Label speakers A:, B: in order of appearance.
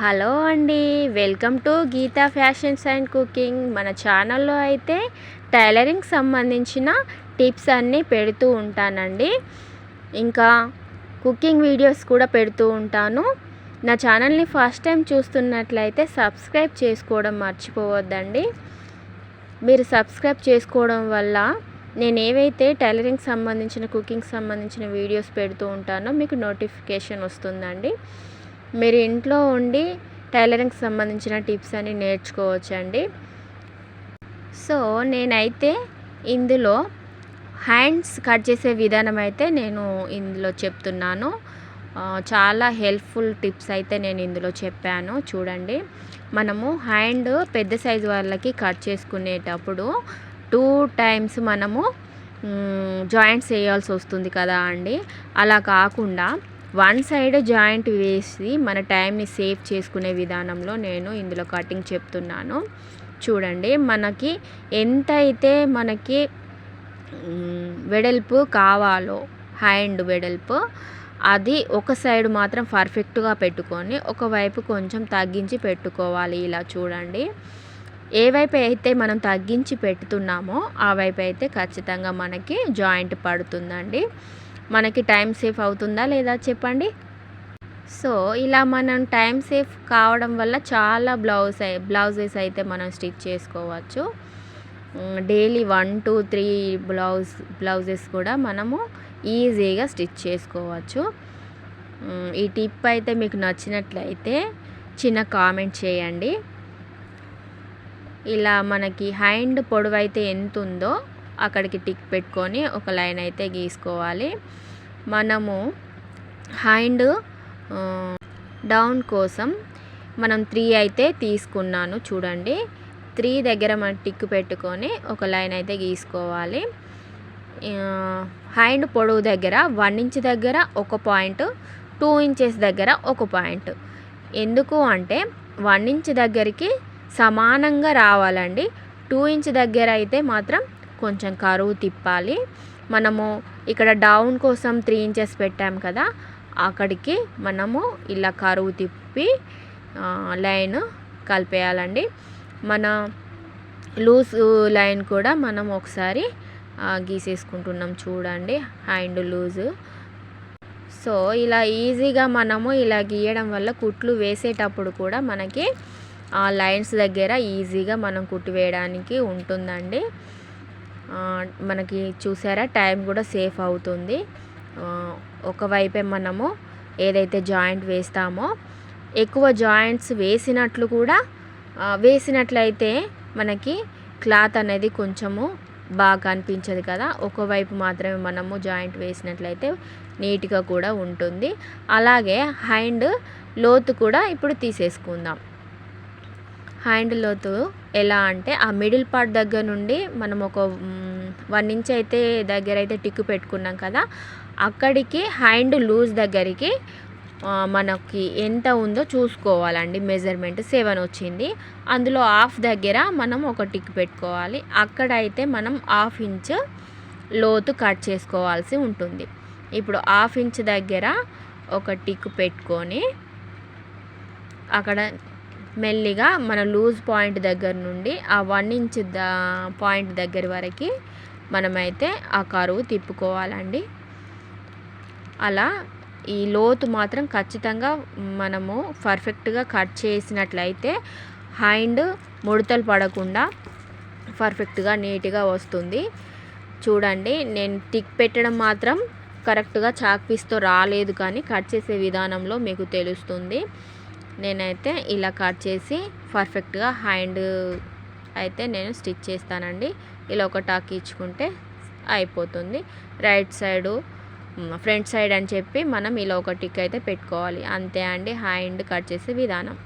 A: Hello అండి welcome to Geetha fashions and cooking. మన ఛానల్లో అయితే టైలరింగ్ సంబంధించిన టిప్స్ అన్నీ పెడుతూ ఉంటానండి. ఇంకా కుకింగ్ వీడియోస్ కూడా పెడుతూ ఉంటాను. నా ఛానల్ని ఫస్ట్ టైం చూస్తున్నట్లయితే సబ్స్క్రైబ్ చేసుకోవడం మర్చిపోవద్దండి. మీరు సబ్స్క్రైబ్ చేసుకోవడం వల్ల నేను ఏవైతే టైలరింగ్ సంబంధించిన కుకింగ్ సంబంధించిన వీడియోస్ పెడుతూ ఉంటానో మీకు నోటిఫికేషన్ వస్తుందండి. మీరు ఇంట్లో ఉండి టైలరింగ్ సంబంధించిన టిప్స్ అని నేర్చుకోవచ్చండి. సో నేనైతే ఇందులో హ్యాండ్స్ కట్ చేసే విధానం అయితే నేను ఇందులో చెప్తున్నాను. చాలా హెల్ప్ఫుల్ టిప్స్ అయితే నేను ఇందులో చెప్పాను. చూడండి. మనము హ్యాండ్ పెద్ద సైజు వాళ్ళకి కట్ చేసుకునేటప్పుడు టూ టైమ్స్ మనము జాయింట్స్ వేయాల్సి వస్తుంది కదా అండి. అలా కాకుండా వన్ సైడ్ జాయింట్ వేసి మన టైంని సేవ్ చేసుకునే విధానంలో నేను ఇందులో కటింగ్ చెప్తున్నాను. చూడండి మనకి ఎంత అయితే మనకి వెడల్పు కావాలో హ్యాండ్ వెడల్పు అది ఒక సైడ్ మాత్రం పర్ఫెక్ట్గా పెట్టుకొని ఒకవైపు కొంచెం తగ్గించి పెట్టుకోవాలి. ఇలా చూడండి. ఏ వైపు అయితే మనం తగ్గించి పెడుతున్నామో ఆ వైపు అయితే ఖచ్చితంగా మనకి జాయింట్ పడుతుందండి. మనకి టైం సేఫ్ అవుతుందా లేదా చెప్పండి? సో ఇలా మనం టైం సేఫ్ కావడం వల్ల చాలా బ్లౌజ్ బ్లౌజెస్ అయితే మనం స్టిచ్ చేసుకోవచ్చు. Daily one two three blouse blouses కూడా మనము ఈజీగా స్టిచ్ చేసుకోవచ్చు. ఈ టిప్ అయితే మీకు నచ్చినట్లయితే చిన్న కామెంట్ చేయండి. ఇలా మనకి హ్యాండ్ పొడవైతే ఎంత ఉందో అక్కడికి టిక్ పెట్టుకొని ఒక లైన్ అయితే గీసుకోవాలి. మనము హ్యాండ్ డౌన్ కోసం మనం త్రీ అయితే తీసుకున్నాను చూడండి. త్రీ దగ్గర మనం టిక్ పెట్టుకొని ఒక లైన్ అయితే గీసుకోవాలి. హ్యాండ్ పొడవు దగ్గర వన్ ఇంచ్ దగ్గర ఒక పాయింట్ టూ ఇంచెస్ దగ్గర ఒక పాయింట్. ఎందుకు అంటే వన్ ఇంచ్ దగ్గరికి సమానంగా రావాలండి. టూ ఇంచ్ దగ్గర అయితే మాత్రం కొంచెం కరువు తిప్పాలి. మనము ఇక్కడ డౌన్ కోసం త్రీ ఇంచెస్ పెట్టాం కదా అక్కడికి మనము ఇలా కరువు తిప్పి లైన్ కలిపేయాలండి. మన లూజ్ లైన్ కూడా మనం ఒకసారి గీసేసుకుంటున్నాం చూడండి హ్యాండ్ లూజు సో ఇలా ఈజీగా మనము ఇలా గీయడం వల్ల కుట్లు వేసేటప్పుడు కూడా మనకి ఆ లైన్స్ దగ్గర ఈజీగా మనం కుట్టు వేయడానికి ఉంటుందండి. మనకి చూసారా టైం కూడా సేఫ్ అవుతుంది. ఒకవైపే మనము ఏదైతే జాయింట్ వేస్తామో ఎక్కువ జాయింట్స్ వేసినట్లు కూడా వేసినట్లయితే మనకి క్లాత్ అనేది కొంచెము బాగా అనిపించదు కదా. ఒకవైపు మాత్రమే మనము జాయింట్ వేసినట్లయితే నీట్గా కూడా ఉంటుంది. అలాగే హ్యాండ్ లోతు కూడా ఇప్పుడు తీసేసుకుందాం. హ్యాండ్ లోతు ఎలా అంటే ఆ మిడిల్ పార్ట్ దగ్గర నుండి మనం ఒక వన్ ఇంచ్ అయితే దగ్గర అయితే టిక్కు పెట్టుకున్నాం కదా అక్కడికి హ్యాండ్ లూజ్ దగ్గరికి మనకి ఎంత ఉందో చూసుకోవాలండి. మెజర్మెంట్ సెవెన్ వచ్చింది. అందులో హాఫ్ దగ్గర మనం ఒక టిక్ పెట్టుకోవాలి. అక్కడ అయితే మనం హాఫ్ ఇంచ్ లోతు కట్ చేసుకోవాల్సి ఉంటుంది. ఇప్పుడు హాఫ్ ఇంచ్ దగ్గర ఒక టిక్ పెట్టుకొని అక్కడ మెల్లిగా మన లూజ్ పాయింట్ దగ్గర నుండి ఆ వన్ ఇంచ్ ద పాయింట్ దగ్గర వరకు మనమైతే ఆ కరువు తిప్పుకోవాలండి. అలా ఈ లోతు మాత్రం ఖచ్చితంగా మనము పర్ఫెక్ట్గా కట్ చేసినట్లయితే హ్యాండ్ ముడతలు పడకుండా పర్ఫెక్ట్గా నీట్గా వస్తుంది. చూడండి నేను టిక్ పెట్టడం మాత్రం కరెక్ట్గా చాక్ పీస్తో రాలేదు కానీ కట్ చేసే విధానంలో మీకు తెలుస్తుంది. నేనైతే ఇలా కట్ చేసి పర్ఫెక్ట్గా హ్యాండ్ అయితే నేను స్టిచ్ చేస్తానండి. ఇలా ఒక టాక్ ఇచ్చుకుంటే అయిపోతుంది. రైట్ సైడు ఫ్రంట్ సైడ్ అని చెప్పి మనం ఇలా ఒక టిక్ అయితే పెట్టుకోవాలి. అంతే అండి హ్యాండ్ కట్ చేసే విధానం.